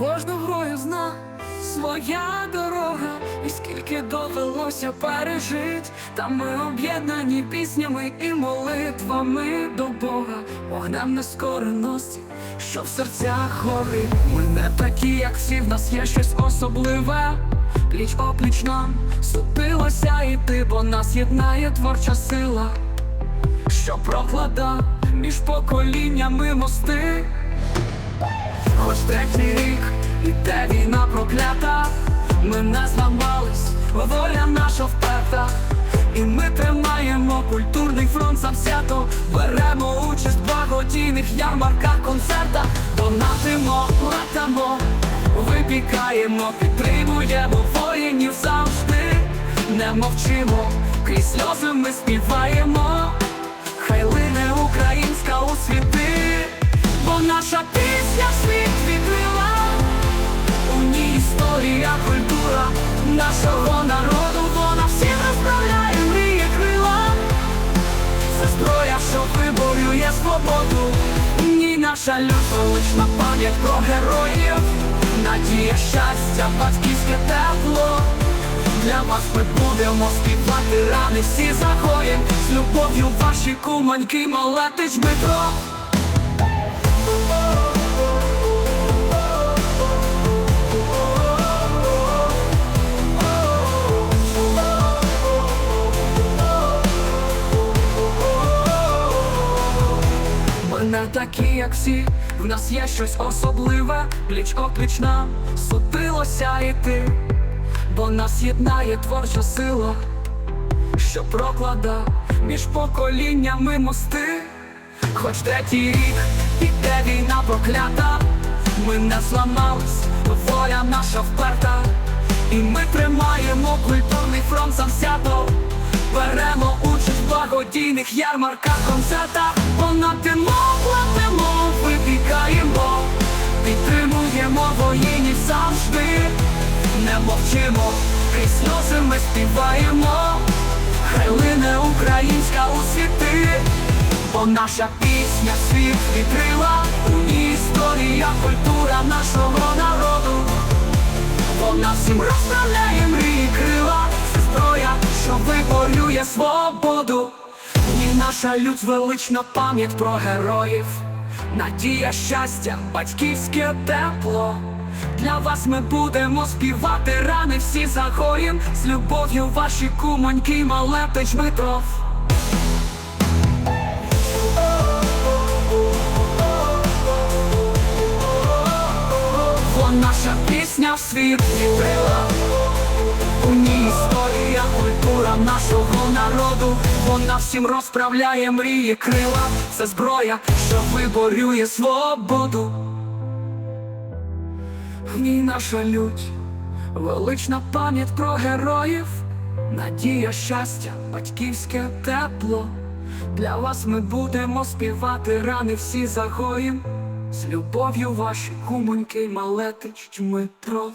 кожного із нас своя дорога, і скільки довелося пережить, та ми об'єднані піснями і молитвами до Бога, вогнем нескореності, що в серцях горить. Ми не такі, як всі, в нас є щось особливе. Пліч опліч нам сутилося йти, бо нас єднає творча сила, що прокладав між поколіннями мости. Хоч третій рік іде війна проклята, ми не зламались, воля наша вперта, і ми тримаємо культурний фронт сам свято, беремо участь в благодійних ярмарках, концертах, донатимо, платимо, випікаємо, підтримуємо воїнів завжди, не мовчимо, крізь сльози ми співаємо, нашого народу, вона всім розправляє мрії крила. Це зброя, що виборює свободу. Ні, наша лють, велична пам'ять про героїв, надія, щастя, батьківське тепло. Для вас ми будемо співати рани всі загоїм З любов'ю ваші куманьки, малетич Дмитро не такі, як всі, в нас є щось особливе, пліч опліч нам судилося йти, бо нас єднає творча сила, що проклада між поколіннями мости, хоч третій рік іде війна проклята, ми не зламались, воля наша вперта, і ми тримаємо культурний фронт сам свято. Беремо участь благодійних ярмарках, концертах, понадимо, платимо, випікаємо, підтримуємо воїнів завжди, не мовчимо, крізь сльози ми співаємо, хай українська у світи, бо наша пісня світ відкрила, у ній історія, культура нашого народу. Вона всім розправляє мрії крила, виборює свободу. І наша лють велична пам'ять про героїв, надія, щастя, батьківське тепло. Для вас ми будемо співати рани всі загоїм з любов'ю ваші кумоньки, малетич Дмитров. Наша пісня в світ відкрила У ній історія, культура нашого народу Вона всім розправляє мрії крила. Це зброя, що виборює свободу. Ній наша лють, велична пам'ять про героїв. Надія, щастя, батьківське тепло. Для вас ми будемо співати рани всі загоїм. З любов'ю ваші кумоньки, малетич Дмитров.